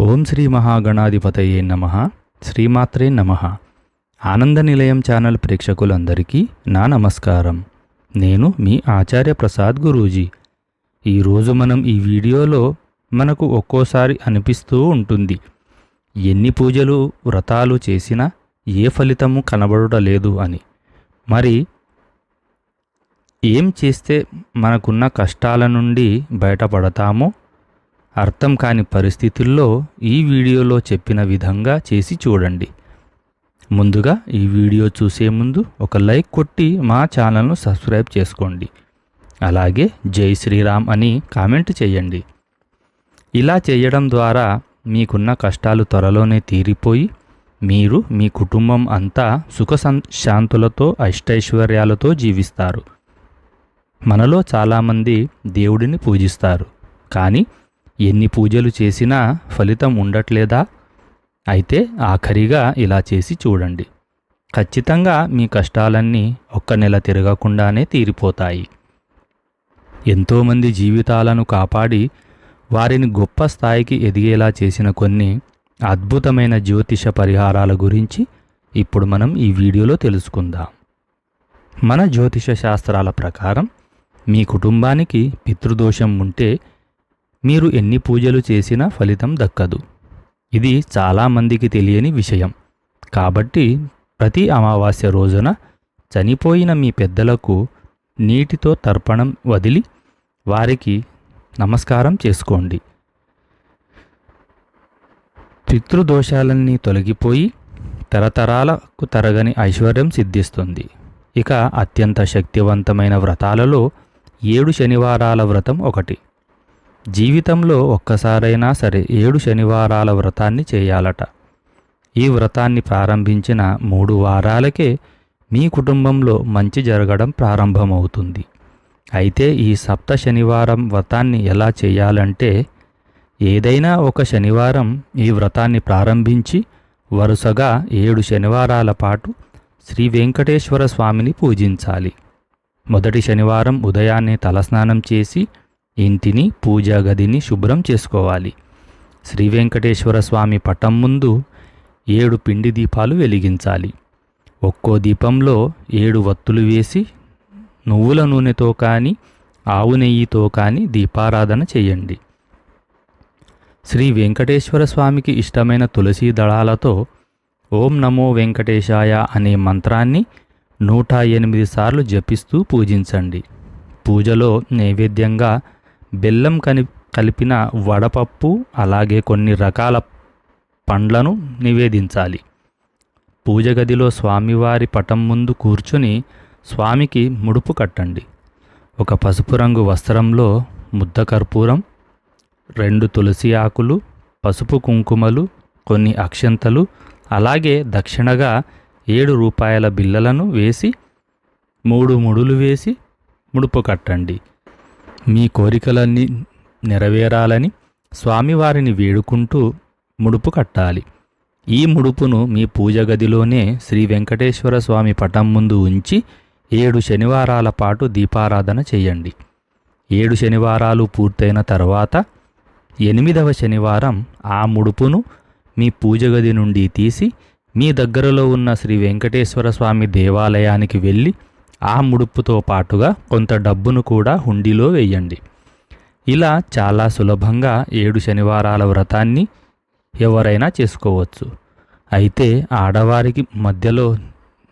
ఓం శ్రీ మహాగణాధిపతయే నమ. శ్రీమాత్రే నమ. ఆనంద నిలయం ఛానల్ ప్రేక్షకులందరికీ నా నమస్కారం. నేను మీ ఆచార్య ప్రసాద్ గురూజీ. ఈరోజు మనం ఈ వీడియోలో మనకు ఒక్కోసారి అనిపిస్తూ ఉంటుంది. ఎన్ని పూజలు వ్రతాలు చేసినా ఏ ఫలితము కనబడలేదు అని. మరి ఏం చేస్తే మనకున్న కష్టాల నుండి బయటపడతామో అర్థం కాని పరిస్థితుల్లో ఈ వీడియోలో చెప్పిన విధంగా చేసి చూడండి. ముందుగా ఈ వీడియో చూసే ముందు ఒక లైక్ కొట్టి మా ఛానల్ను సబ్స్క్రైబ్ చేసుకోండి. అలాగే జై శ్రీరామ్ అని కామెంట్ చేయండి. ఇలా చేయడం ద్వారా మీకున్న కష్టాలు త్వరలోనే తీరిపోయి మీరు మీ కుటుంబం అంతా సుఖ సం- శాంతులతో అష్టైశ్వర్యాలతో జీవిస్తారు. మనలో చాలామంది దేవుడిని పూజిస్తారు. కానీ ఎన్ని పూజలు చేసినా ఫలితం ఉండట్లేదా? అయితే ఆఖరిగా ఇలా చేసి చూడండి. ఖచ్చితంగా మీ కష్టాలన్నీ ఒక్క నెల తిరగకుండానే తీరిపోతాయి. ఎంతోమంది జీవితాలను కాపాడి వారిని గొప్ప స్థాయికి ఎదిగేలా చేసిన కొన్ని అద్భుతమైన జ్యోతిష పరిహారాల గురించి ఇప్పుడు మనం ఈ వీడియోలో తెలుసుకుందాం. మన జ్యోతిష శాస్త్రాల ప్రకారం మీ కుటుంబానికి పితృదోషం ఉంటే మీరు ఎన్ని పూజలు చేసినా ఫలితం దక్కదు. ఇది చాలామందికి తెలియని విషయం. కాబట్టి ప్రతి అమావాస్య రోజున చనిపోయిన మీ పెద్దలకు నీటితో తర్పణం వదిలి వారికి నమస్కారం చేసుకోండి. పితృదోషాలన్నీ తొలగిపోయి తరతరాలకు తరగని ఐశ్వర్యం సిద్ధిస్తుంది. ఇక అత్యంత శక్తివంతమైన వ్రతాలలో ఏడు శనివారాల వ్రతం ఒకటి. జీవితంలో ఒక్కసారైనా సరే ఏడు శనివారాల వ్రతాన్ని చేయాలట. ఈ వ్రతాన్ని ప్రారంభించిన మూడు వారాలకే మీ కుటుంబంలో మంచి జరగడం ప్రారంభమవుతుంది. అయితే ఈ సప్త శనివారం వ్రతాన్ని ఎలా చేయాలంటే ఏదైనా ఒక శనివారం ఈ వ్రతాన్ని ప్రారంభించి వరుసగా ఏడు శనివారాల పాటు శ్రీ వెంకటేశ్వర స్వామిని పూజించాలి. మొదటి శనివారం ఉదయాన్నే తలస్నానం చేసి ఇంటిని పూజా గదిని శుభ్రం చేసుకోవాలి. శ్రీ వెంకటేశ్వర స్వామి పటం ముందు ఏడు పిండి దీపాలు వెలిగించాలి. ఒక్కో దీపంలో ఏడు వత్తులు వేసి నువ్వుల నూనెతో కానీ ఆవు నెయ్యితో కానీ దీపారాధన చేయండి. శ్రీ వెంకటేశ్వర స్వామికి ఇష్టమైన తులసి దళాలతో ఓం నమో వెంకటేశాయ అనే మంత్రాన్ని నూట ఎనిమిది సార్లు జపిస్తూ పూజించండి. పూజలో నైవేద్యంగా బెల్లం కని కలిపిన వడపప్పు అలాగే కొన్ని రకాల పండ్లను నివేదించాలి. పూజ గదిలో స్వామివారి పటం ముందు కూర్చుని స్వామికి ముడుపు కట్టండి. ఒక పసుపు రంగు వస్త్రంలో ముద్ద కర్పూరం రెండు తులసి ఆకులు పసుపు కుంకుమలు కొన్ని అక్షంతలు అలాగే దక్షిణగా ఏడు రూపాయల బిళ్ళలను వేసి మూడు ముడులు వేసి ముడుపు కట్టండి. మీ కోరికలన్నీ నెరవేరాలని స్వామివారిని వేడుకుంటూ ముడుపు కట్టాలి. ఈ ముడుపును మీ పూజ గదిలోనే శ్రీ వెంకటేశ్వర స్వామి పటం ముందు ఉంచి ఏడు శనివారాల పాటు దీపారాధన చేయండి. ఏడు శనివారాలు పూర్తయిన తర్వాత ఎనిమిదవ శనివారం ఆ ముడుపును మీ పూజ గది నుండి తీసి మీ దగ్గరలో ఉన్న శ్రీ వెంకటేశ్వర స్వామి దేవాలయానికి వెళ్ళి ఆ ముడుపుతో పాటుగా కొంత డబ్బును కూడా హుండీలో వేయండి. ఇలా చాలా సులభంగా ఏడు శనివారాల వ్రతాన్ని ఎవరైనా చేసుకోవచ్చు. అయితే ఆడవారికి మధ్యలో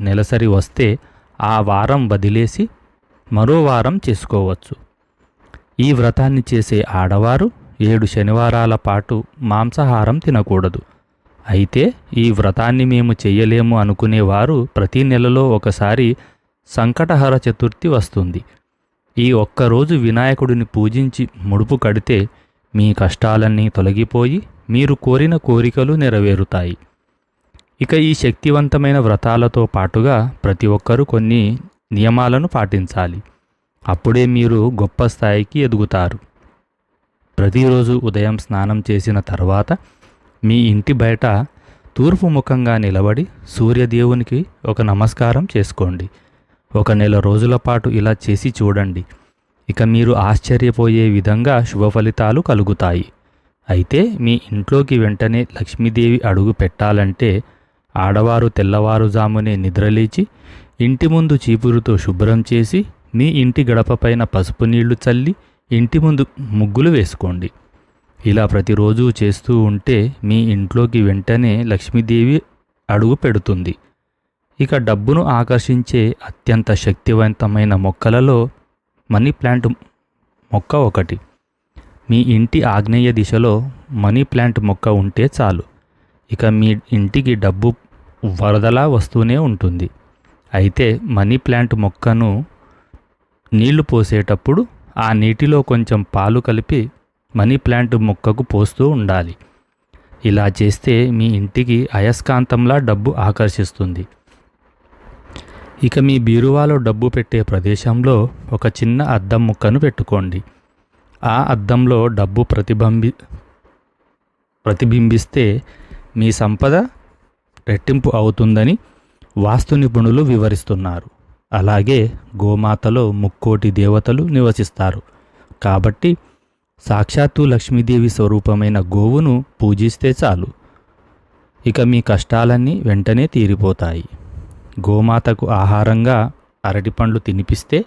నెలసరి వస్తే ఆ వారం వదిలేసి మరో వారం చేసుకోవచ్చు. ఈ వ్రతాన్ని చేసే ఆడవారు ఏడు శనివారాల పాటు మాంసాహారం తినకూడదు. అయితే ఈ వ్రతాన్ని మేము చెయ్యలేము అనుకునేవారు ప్రతి నెలలో ఒకసారి సంకటహర చతుర్థి వస్తుంది. ఈ ఒక్కరోజు వినాయకుడిని పూజించి ముడుపు కడితే మీ కష్టాలన్నీ తొలగిపోయి మీరు కోరిన కోరికలు నెరవేరుతాయి. ఇక ఈ శక్తివంతమైన వ్రతాలతో పాటుగా ప్రతి ఒక్కరూ కొన్ని నియమాలను పాటించాలి. అప్పుడే మీరు గొప్ప స్థాయికి ఎదుగుతారు. ప్రతిరోజు ఉదయం స్నానం చేసిన తర్వాత మీ ఇంటి బయట తూర్పు ముఖంగా నిలబడి సూర్యదేవునికి ఒక నమస్కారం చేసుకోండి. ఒక నెల రోజుల పాటు ఇలా చేసి చూడండి. ఇక మీరు ఆశ్చర్యపోయే విధంగా శుభ ఫలితాలు కలుగుతాయి. అయితే మీ ఇంట్లోకి వెంటనే లక్ష్మీదేవి అడుగు పెట్టాలంటే ఆడవారు తెల్లవారుజామునే నిద్రలేచి ఇంటి ముందు చీపురుతో శుభ్రం చేసి మీ ఇంటి గడపపైన పసుపు నీళ్ళు చల్లి ఇంటి ముందు ముగ్గులు వేసుకోండి. ఇలా ప్రతిరోజు చేస్తూ ఉంటే మీ ఇంట్లోకి వెంటనే లక్ష్మీదేవి అడుగు పెడుతుంది. ఇక డబ్బును ఆకర్షించే అత్యంత శక్తివంతమైన మొక్కలలో మనీ ప్లాంట్ మొక్క ఒకటి. మీ ఇంటి ఆగ్నేయ దిశలో మనీ ప్లాంట్ మొక్క ఉంటే చాలు. ఇక మీ ఇంటికి డబ్బు వరదలా వస్తూనే ఉంటుంది. అయితే మనీ ప్లాంట్ మొక్కను నీళ్ళు పోసేటప్పుడు ఆ నీటిలో కొంచెం పాలు కలిపి మనీ ప్లాంట్ మొక్కకు పోస్తూ ఉండాలి. ఇలా చేస్తే మీ ఇంటికి అయస్కాంతంలా డబ్బు ఆకర్షిస్తుంది. ఇక మీ బీరువాలో డబ్బు పెట్టే ప్రదేశంలో ఒక చిన్న అద్దం ముక్కను పెట్టుకోండి. ఆ అద్దంలో డబ్బు ప్రతిబింబి ప్రతిబింబిస్తే మీ సంపద రెట్టింపు అవుతుందని వాస్తు నిపుణులు వివరిస్తున్నారు. అలాగే గోమాతలో ముక్కోటి దేవతలు నివసిస్తారు. కాబట్టి సాక్షాత్తు లక్ష్మీదేవి స్వరూపమైన గోవును పూజిస్తే చాలు. ఇక మీ కష్టాలన్నీ వెంటనే తీరిపోతాయి. గోమాతకు ఆహారంగా అరటిపండ్లు తినిపిస్తే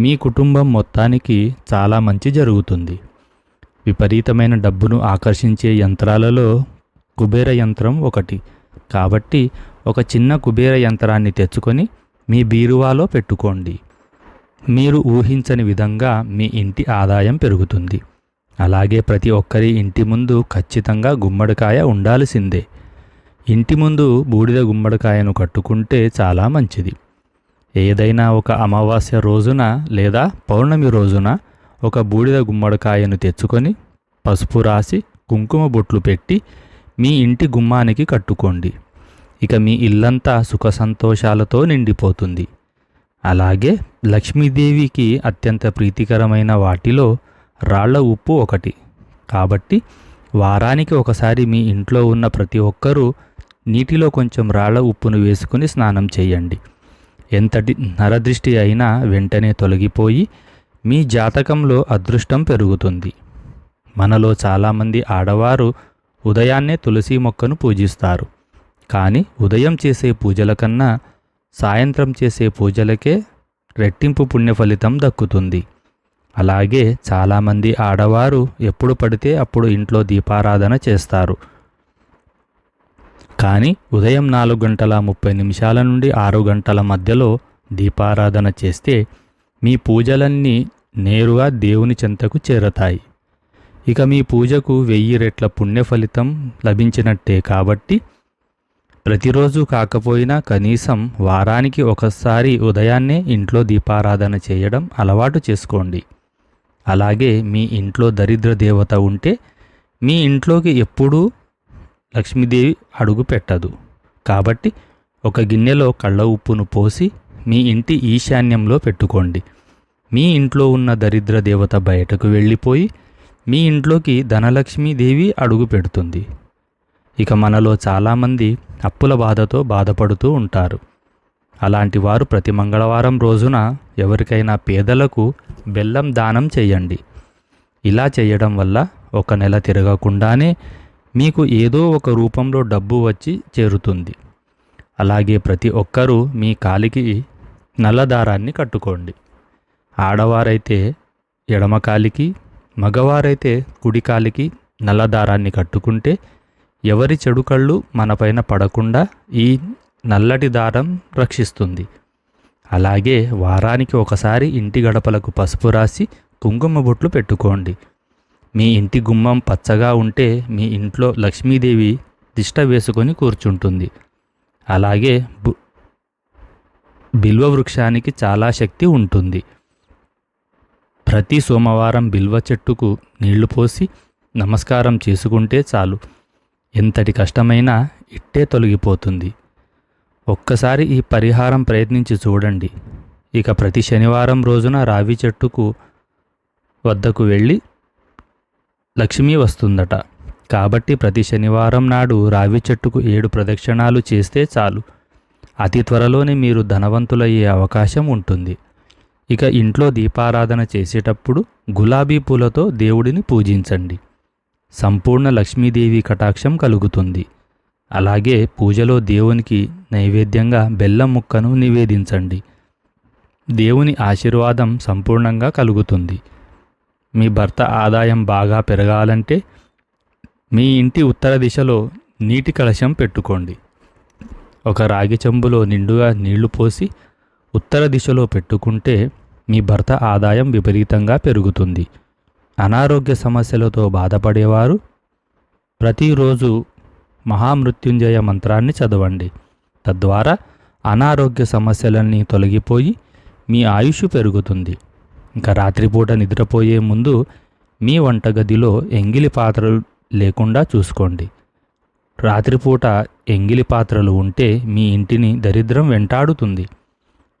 మీ కుటుంబం మొత్తానికి చాలా మంచి జరుగుతుంది. విపరీతమైన డబ్బును ఆకర్షించే యంత్రాలలో కుబేర యంత్రం ఒకటి. కాబట్టి ఒక చిన్న కుబేర యంత్రాన్ని తెచ్చుకొని మీ బీరువాలో పెట్టుకోండి. మీరు ఊహించని విధంగా మీ ఇంటి ఆదాయం పెరుగుతుంది. అలాగే ప్రతి ఒక్కరి ఇంటి ముందు ఖచ్చితంగా గుమ్మడికాయ ఉండాల్సిందే. ఇంటి ముందు బూడిద గుమ్మడికాయను కట్టుకుంటే చాలా మంచిది. ఏదైనా ఒక అమావాస్య రోజున లేదా పౌర్ణమి రోజున ఒక బూడిద గుమ్మడికాయను తెచ్చుకొని పసుపు రాసి కుంకుమ బొట్లు పెట్టి మీ ఇంటి గుమ్మానికి కట్టుకోండి. ఇక మీ ఇల్లంతా సుఖ సంతోషాలతో నిండిపోతుంది. అలాగే లక్ష్మీదేవికి అత్యంత ప్రీతికరమైన వాటిలో రాళ్ళ ఉప్పు ఒకటి. కాబట్టి వారానికి ఒకసారి మీ ఇంట్లో ఉన్న ప్రతి ఒక్కరూ నీటిలో కొంచెం రాళ్ళ ఉప్పును వేసుకుని స్నానం చేయండి. ఎంతటి నరదృష్టి అయినా వెంటనే తొలగిపోయి మీ జాతకంలో అదృష్టం పెరుగుతుంది. మనలో చాలామంది ఆడవారు ఉదయాన్నే తులసి మొక్కను పూజిస్తారు. కానీ ఉదయం చేసే పూజల కన్నా సాయంత్రం చేసే పూజలకే రెట్టింపు పుణ్య ఫలితం దక్కుతుంది. అలాగే చాలామంది ఆడవారు ఎప్పుడు పడితే అప్పుడు ఇంట్లో దీపారాధన చేస్తారు. కానీ ఉదయం నాలుగు గంటల ముప్పై నిమిషాల నుండి ఆరు గంటల మధ్యలో దీపారాధన చేస్తే మీ పూజలన్నీ నేరుగా దేవుని చెంతకు చేరతాయి. ఇక మీ పూజకు వెయ్యి రెట్ల పుణ్య ఫలితం లభించినట్టే కాబట్టి ప్రతిరోజు కాకపోయినా కనీసం వారానికి ఒకసారి ఉదయాన్నే ఇంట్లో దీపారాధన చేయడం అలవాటు చేసుకోండి. అలాగే మీ ఇంట్లో దరిద్ర దేవత ఉంటే మీ ఇంట్లోకి ఎప్పుడూ లక్ష్మీదేవి అడుగు పెట్టదు. కాబట్టి ఒక గిన్నెలో కళ్ళ ఉప్పును పోసి మీ ఇంటి ఈశాన్యంలో పెట్టుకోండి. మీ ఇంట్లో ఉన్న దరిద్ర దేవత బయటకు వెళ్ళిపోయి మీ ఇంట్లోకి ధనలక్ష్మీదేవి అడుగు పెడుతుంది. ఇక మనలో చాలామంది అప్పుల బాధతో బాధపడుతూ ఉంటారు. అలాంటి వారు ప్రతి మంగళవారం రోజున ఎవరికైనా పేదలకు బెల్లం దానం చేయండి. ఇలా చేయడం వల్ల ఒక నెల తిరగకుండానే మీకు ఏదో ఒక రూపంలో డబ్బు వచ్చి చేరుతుంది. అలాగే ప్రతి ఒక్కరూ మీ కాలికి నల్లదారాన్ని కట్టుకోండి. ఆడవారైతే ఎడమ కాలికి మగవారైతే కుడి కాలికి నల్లదారాన్ని కట్టుకుంటే ఎవరి చెడు కళ్ళు మనపైన పడకుండా ఈ నల్లటి దారం రక్షిస్తుంది. అలాగే వారానికి ఒకసారి ఇంటి గడపలకు పసుపు రాసి కుంకుమ బొట్లు పెట్టుకోండి. మీ ఇంటి గుమ్మం పచ్చగా ఉంటే మీ ఇంట్లో లక్ష్మీదేవి దిష్ట వేసుకొని కూర్చుంటుంది. అలాగే బు బిల్వ వృక్షానికి చాలా శక్తి ఉంటుంది. ప్రతి సోమవారం బిల్వ చెట్టుకు నీళ్ళు పోసి నమస్కారం చేసుకుంటే చాలు. ఎంతటి కష్టమైనా ఇట్టే తొలగిపోతుంది. ఒక్కసారి ఈ పరిహారం ప్రయత్నించి చూడండి. ఇక ప్రతి శనివారం రోజున రావి చెట్టుకు వద్దకు వెళ్ళి లక్ష్మి వస్తుందట. కాబట్టి ప్రతి శనివారం నాడు రావి చెట్టుకు ఏడు ప్రదక్షిణాలు చేస్తే చాలు. అతి త్వరలోనే మీరు ధనవంతులయ్యే అవకాశం ఉంటుంది. ఇక ఇంట్లో దీపారాధన చేసేటప్పుడు గులాబీ పూలతో దేవుడిని పూజించండి. సంపూర్ణ లక్ష్మీదేవి కటాక్షం కలుగుతుంది. అలాగే పూజలో దేవునికి నైవేద్యంగా బెల్లం ముక్కను నివేదించండి. దేవుని ఆశీర్వాదం సంపూర్ణంగా కలుగుతుంది. మీ భర్త ఆదాయం బాగా పెరగాలంటే మీ ఇంటి ఉత్తర దిశలో నీటి కలశం పెట్టుకోండి. ఒక రాగి చెంబులో నిండుగా నీళ్ళు పోసి ఉత్తర దిశలో పెట్టుకుంటే మీ భర్త ఆదాయం విపరీతంగా పెరుగుతుంది. అనారోగ్య సమస్యలతో బాధపడేవారు ప్రతిరోజు మహామృత్యుంజయ మంత్రాన్ని చదవండి. తద్వారా అనారోగ్య సమస్యలన్నీ తొలగిపోయి మీ ఆయుష్ పెరుగుతుంది. ఇంకా రాత్రిపూట నిద్రపోయే ముందు మీ వంటగదిలో ఎంగిలి పాత్రలు లేకుండా చూసుకోండి. రాత్రిపూట ఎంగిలి పాత్రలు ఉంటే మీ ఇంటిని దరిద్రం వెంటాడుతుంది.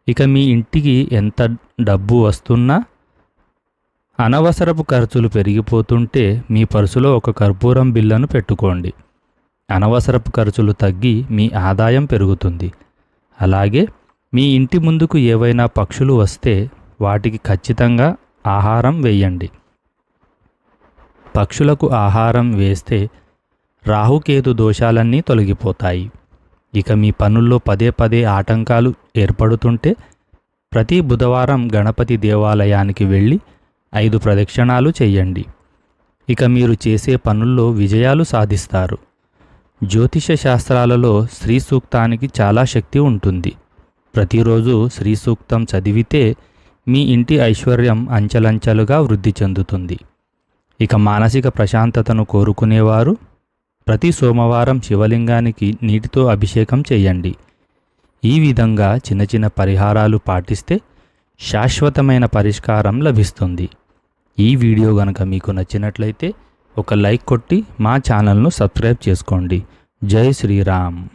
ఇక మీ ఇంటికి ఎంత డబ్బు వస్తున్నా అనవసరపు ఖర్చులు పెరిగిపోతుంటే మీ పర్సులో ఒక కర్పూరం బిల్లను పెట్టుకోండి. అనవసరపు ఖర్చులు తగ్గి మీ ఆదాయం పెరుగుతుంది. అలాగే మీ ఇంటి ముందుకు ఏవైనా పక్షులు వస్తే వాటికి ఖచ్చితంగా ఆహారం వేయండి. పక్షులకు ఆహారం వేస్తే రాహుకేతు దోషాలన్నీ తొలగిపోతాయి. ఇక మీ పనుల్లో పదే పదే ఆటంకాలు ఏర్పడుతుంటే ప్రతి బుధవారం గణపతి దేవాలయానికి వెళ్ళి ఐదు ప్రదక్షిణాలు చేయండి. ఇక మీరు చేసే పనుల్లో విజయాలు సాధిస్తారు. జ్యోతిష శాస్త్రాలలో శ్రీ సూక్తానికి చాలా శక్తి ఉంటుంది. ప్రతిరోజు శ్రీ సూక్తం చదివితే మీ ఇంటి ఐశ్వర్యం అంచెలంచెలుగా వృద్ధి చెందుతుంది. ఇక మానసిక ప్రశాంతతను కోరుకునేవారు ప్రతి సోమవారం శివలింగానికి నీటితో అభిషేకం చేయండి. ఈ విధంగా చిన్న చిన్న పరిహారాలు పాటిస్తే శాశ్వతమైన పరిష్కారం లభిస్తుంది. ఈ వీడియో గనక మీకు నచ్చినట్లయితే ఒక లైక్ కొట్టి మా ఛానల్ను సబ్స్క్రైబ్ చేసుకోండి. జై శ్రీరామ్.